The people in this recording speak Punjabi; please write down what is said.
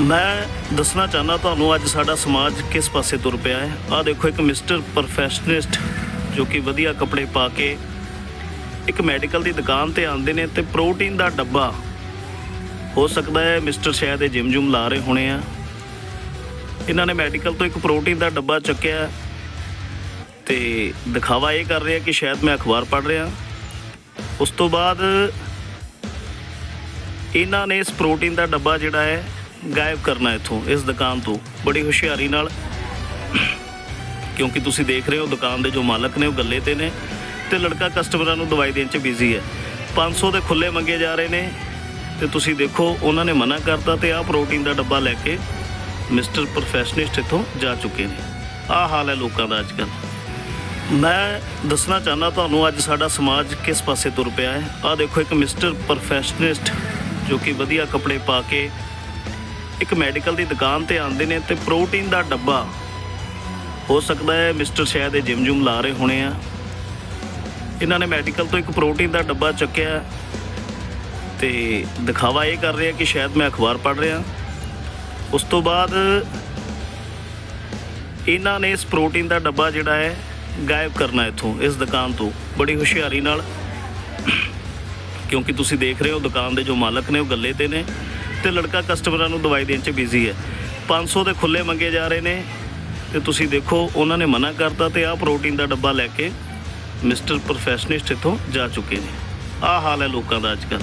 ਮੈਂ ਦੱਸਣਾ ਚਾਹੁੰਦਾ ਤੁਹਾਨੂੰ, ਅੱਜ ਸਾਡਾ ਸਮਾਜ ਕਿਸ ਪਾਸੇ ਤੁਰ ਪਿਆ ਹੈ? ਆਹ ਦੇਖੋ, ਇੱਕ ਮਿਸਟਰ ਪ੍ਰੋਫੈਸ਼ਨਲਿਸਟ ਜੋ ਕਿ ਵਧੀਆ ਕੱਪੜੇ ਪਾ ਕੇ ਇੱਕ ਮੈਡੀਕਲ ਦੀ ਦੁਕਾਨ ਤੇ ਆਉਂਦੇ ਨੇ ਤੇ ਪ੍ਰੋਟੀਨ ਦਾ ਡੱਬਾ ਹੋ ਸਕਦਾ ਹੈ ਮਿਸਟਰ ਸ਼ਾਇਦ ਇਹ ਜਿਮ ਜੁਮ ਲਾ ਰਹੇ ਹੋਣੇ ਆ। ਇਹਨਾਂ ਨੇ ਮੈਡੀਕਲ ਤੋਂ ਇੱਕ ਪ੍ਰੋਟੀਨ ਦਾ ਡੱਬਾ ਚੱਕਿਆ ਤੇ ਦਿਖਾਵਾ ਇਹ ਕਰ ਰਿਹਾ ਕਿ ਸ਼ਾਇਦ ਮੈਂ ਅਖਬਾਰ ਪੜ੍ਹ ਰਿਹਾ। ਉਸ ਤੋਂ ਬਾਅਦ ਇਹਨਾਂ ਨੇ ਇਸ ਪ੍ਰੋਟੀਨ ਦਾ ਡੱਬਾ ਜਿਹੜਾ ਹੈ ਗਾਇਬ ਕਰਨਾ ਇੱਥੋਂ, ਇਸ ਦੁਕਾਨ ਤੋਂ। ਬੜੀ ਹੁਸ਼ਿਆਰੀ ਨਾਲ, ਕਿਉਂਕਿ ਤੁਸੀਂ ਦੇਖ ਰਹੇ ਹੋ ਦੁਕਾਨ ਦੇ ਜੋ ਮਾਲਕ ਨੇ, ਉਹ ਗੱਲੇ ਤੇ ਨੇ ਤੇ ਲੜਕਾ ਕਸਟਮਰਾਂ ਨੂੰ ਦਵਾਈ ਦੇਣ 'ਚ ਬਿਜ਼ੀ ਹੈ। 500 ਦੇ ਖੁੱਲੇ ਮੰਗੇ ਜਾ ਰਹੇ ਨੇ ਤੇ ਤੁਸੀਂ ਦੇਖੋ, ਉਹਨਾਂ ਨੇ ਮਨਾ ਕਰਤਾ ਤੇ ਆਹ ਪ੍ਰੋਟੀਨ ਦਾ ਡੱਬਾ ਲੈ ਕੇ ਮਿਸਟਰ ਪ੍ਰੋਫੈਸ਼ਨਲਿਸਟ ਇੱਥੋਂ ਜਾ ਚੁੱਕੇ ਨੇ। ਆਹ ਹਾਲ ਹੈ ਲੋਕਾਂ ਦਾ ਅੱਜ ਕੱਲ੍ਹ ਮੈਂ ਦੱਸਣਾ ਚਾਹੁੰਦਾ ਤੁਹਾਨੂੰ, ਅੱਜ ਸਾਡਾ ਸਮਾਜ ਕਿਸ ਪਾਸੇ ਤੁਰ ਪਿਆ ਹੈ? ਆਹ ਦੇਖੋ ਇੱਕ ਮਿਸਟਰ ਪ੍ਰੋਫੈਸ਼ਨਲਿਸਟ ਜੋ ਕਿ ਵਧੀਆ ਕੱਪੜੇ ਪਾ ਕੇ ਇੱਕ ਮੈਡੀਕਲ ਦੀ ਦੁਕਾਨ ਤੇ ਆਉਂਦੇ ਨੇ ਤੇ ਪ੍ਰੋਟੀਨ ਦਾ ਡੱਬਾ। ਹੋ ਸਕਦਾ ਹੈ ਮਿਸਟਰ ਸ਼ਾਇਦ ਇਹ ਜਿਮ ਜੁਮ ਲਾ ਰਹੇ ਹੋਣੇ ਆ। ਇਹਨਾਂ ਨੇ ਮੈਡੀਕਲ ਤੋਂ ਇੱਕ ਪ੍ਰੋਟੀਨ ਦਾ ਡੱਬਾ ਚੱਕਿਆ। ਤੇ ਦਿਖਾਵਾ ਇਹ ਕਰ ਰਿਹਾ ਕਿ ਸ਼ਾਇਦ ਮੈਂ ਅਖਬਾਰ ਪੜ੍ਹ ਰਿਹਾ। ਉਸ ਤੋਂ ਬਾਅਦ ਇਹਨਾਂ ਨੇ ਇਸ ਪ੍ਰੋਟੀਨ ਦਾ ਡੱਬਾ ਜਿਹੜਾ ਹੈ ਗਾਇਬ ਕਰਨਾ ਇੱਥੋਂ, ਇਸ ਦੁਕਾਨ ਤੋਂ। ਬੜੀ ਹੁਸ਼ਿਆਰੀ ਨਾਲ, ਕਿਉਂਕਿ ਤੁਸੀਂ ਦੇਖ ਰਹੇ ਹੋ ਦੁਕਾਨ ਦੇ ਜੋ ਮਾਲਕ ਨੇ ਉਹ ਗੱਲੇ ਤੇ ਨੇ। ਤੇ ਲੜਕਾ ਕਸਟਮਰਾਂ ਨੂੰ ਦਵਾਈ ਦੇਣ 'ਚ ਬਿਜ਼ੀ ਹੈ। 500 ਦੇ ਖੁੱਲੇ ਮੰਗੇ ਜਾ ਰਹੇ ਨੇ ਤੇ ਤੁਸੀਂ ਦੇਖੋ, ਉਹਨਾਂ ਨੇ ਮਨਾ ਕਰਤਾ ਤੇ ਆਹ ਪ੍ਰੋਟੀਨ ਦਾ ਡੱਬਾ ਲੈ ਕੇ ਮਿਸਟਰ ਪ੍ਰੋਫੈਸ਼ਨਲਿਸਟ ਇੱਥੋਂ ਜਾ ਚੁੱਕੇ ਨੇ। ਆਹ ਹਾਲ ਹੈ ਲੋਕਾਂ ਦਾ ਅੱਜ ਕੱਲ੍ਹ